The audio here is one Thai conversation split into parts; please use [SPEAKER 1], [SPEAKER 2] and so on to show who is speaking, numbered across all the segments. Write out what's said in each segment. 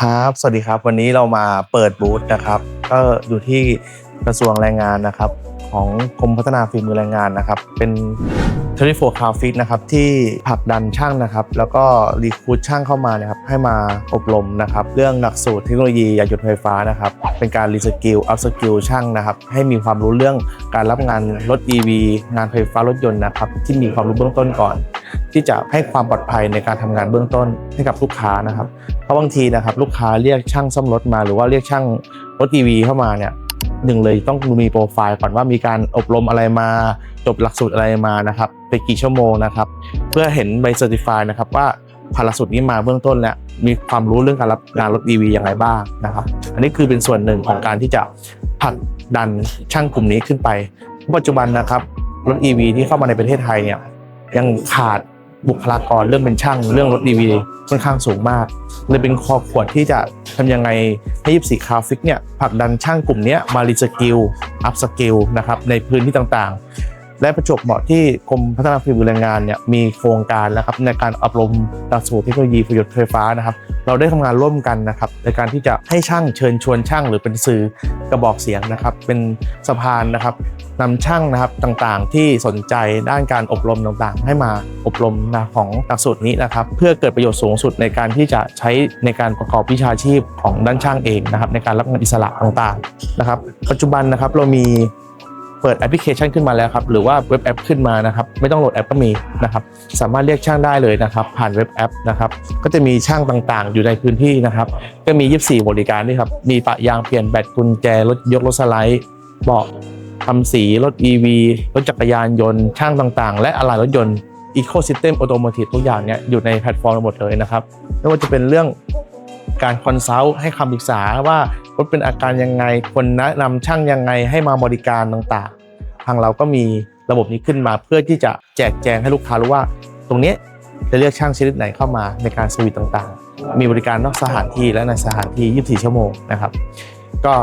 [SPEAKER 1] ครับ สวัสดีครับ วันนี้เรามาเปิดบูธนะครับ ก็อยู่ที่กระทรวงแรงงานนะครับ ของกรมพัฒนาฝีมือแรงงานนะครับ เป็น24 c a r Fit นะครับที่ผลักดันช่างนะครับ แล้วก็รีคูดช่างเข้ามานะครับให้มาอบรมนะครับ เรื่องหลักสูตรเทคโนโลยียานยนต์ไฟฟ้านะครับ เป็นการรีสกิลอัพสกิลช่างนะครับ ให้มีความรู้เรื่องการรับงานรถ EV งานไฟฟ้ารถยนต์นะครับ ที่มีความรู้เบื้องต้นก่อน ที่จะให้ความปลอดภัยในการทำงานเบื้องต้นให้กับลูกค้านะครับ เพราะบางทีนะครับลูกค้าเรียกช่างซ่อมรถมาหรือว่าเรียกช่างรถ EV เข้ามาเนี่ยหนึ่งเลยต้องมีโปรไฟล์ก่อนว่ามีการอบรมอะไรมาจบหลักสูตรอะไรมานะครับไปกี่ชั่วโมงนะครับ เพื่อเห็นใบเซอร์ติฟายนะครับว่าผ่านหลักสูตรนี้มาเบื้องต้นแล้วมีความรู้เรื่องการรับงานรถ EV ยังไงบ้างนะครับ อันนี้คือเป็นส่วนหนึ่งของการที่จะผลักดันช่างกลุ่มนี้ขึ้นไป ปัจจุบันนะครับรถ EV ที่เข้ามาในประเทศไทยเนี่ย ยังขาดบุคลากรเรื่องเป็นช่างเรื่องรถดีวีค่อนข้างสูงมากเลยเป็นคอขวดที่จะทำยังไงให้ยิบสีคาฟิกเนี่ยผลักดันช่างกลุ่มนี้มารีสกิลอัพสกิลนะครับในพื้นที่ต่างๆ และประจบเหมาะที่กรมพัฒนาฝีมือแรงงานเนี่ยมีโครงการนะครับในการอบรมหลักสูตรเทคโนโลยีประโยชน์ไฟฟ้านะครับ เราได้ทำงานร่วมกันนะครับในการที่จะให้ช่างเชิญชวนช่าง หรือเป็นสื่อกระบอกเสียงนะครับ เป็นสะพานนะครับนำช่างนะครับต่างๆ ที่สนใจด้านการอบรมต่างๆ ให้มาอบรมนะของหลักสูตรนี้นะครับ เพื่อเกิดประโยชน์สูงสุดในการที่จะใช้ในการประกอบวิชาชีพของด้านช่างเองนะครับ ในการรับงานอิสระต่างๆนะครับ ปัจจุบันนะครับเรามี เปิดแอปพลิเคชันขึ้นมาแล้วครับหรือว่าเว็บแอปขึ้นมานะครับไม่ต้องโหลดแอปก็มีนะครับสามารถเรียกช่างได้เลยนะครับ ผ่านเว็บแอปนะครับก็จะมีช่างต่างๆ อยู่ในพื้นที่นะครับก็มี 24 บริการด้วยครับมีปะยางเปลี่ยนแบตกุญแจรถยกรถสไลด์เบาะทำสีรถ EV รถจักรยานยนต์ช่างต่างๆ และอะไหล่รถยนต์ Ecosystem Automotive ทุกอย่างเนี่ยอยู่ในแพลตฟอร์มหมดเลยนะครับไม่ว่าจะเป็นเรื่องการคอนซัลท์ให้คำปรึกษาว่า รถเป็นอาการยังไงคนแนะนำช่างยังไงให้มาบริการต่างๆ ทางเราก็มีระบบนี้ขึ้นมาเพื่อที่จะแจกแจงให้ลูกค้ารู้ว่า ตรงนี้จะเลือกช่างชนิดไหนเข้ามาในการสวิตต่างๆ มีบริการนอกสถานที่และในสถานที่ 24 ชั่วโมงนะครับ ก็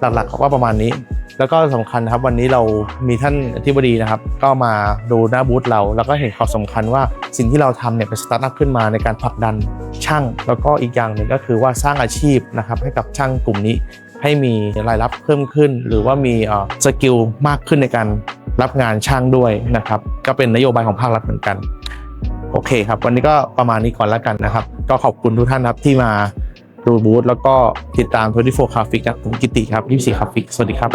[SPEAKER 1] หลักๆเขาก็ประมาณนี้ แล้วก็สำคัญนะครับวันนี้เรามีท่านอธิบดีนะครับ ก็มาดูหน้าบูธเรา แล้วก็เห็นความสำคัญว่าสิ่งที่เราทำเนี่ยเป็นสตาร์ทอัพขึ้นมาในการผลักดันช่าง แล้วก็อีกอย่างหนึ่งก็คือว่าสร้างอาชีพนะครับให้กับช่างกลุ่มนี้ ให้มีรายรับเพิ่มขึ้น หรือว่ามีสกิลมากขึ้นในการรับงานช่างด้วยนะครับก็เป็นนโยบายของภาครัฐเหมือนกัน โอเคครับ วันนี้ก็ประมาณนี้ก่อนแล้วกันนะครับ ก็ขอบคุณทุกท่านครับที่มา รูบูธแล้วก็ติดตาม 24 c a f f i จากผมกิติครับ 24ค a ฟิกสวัสดีครับ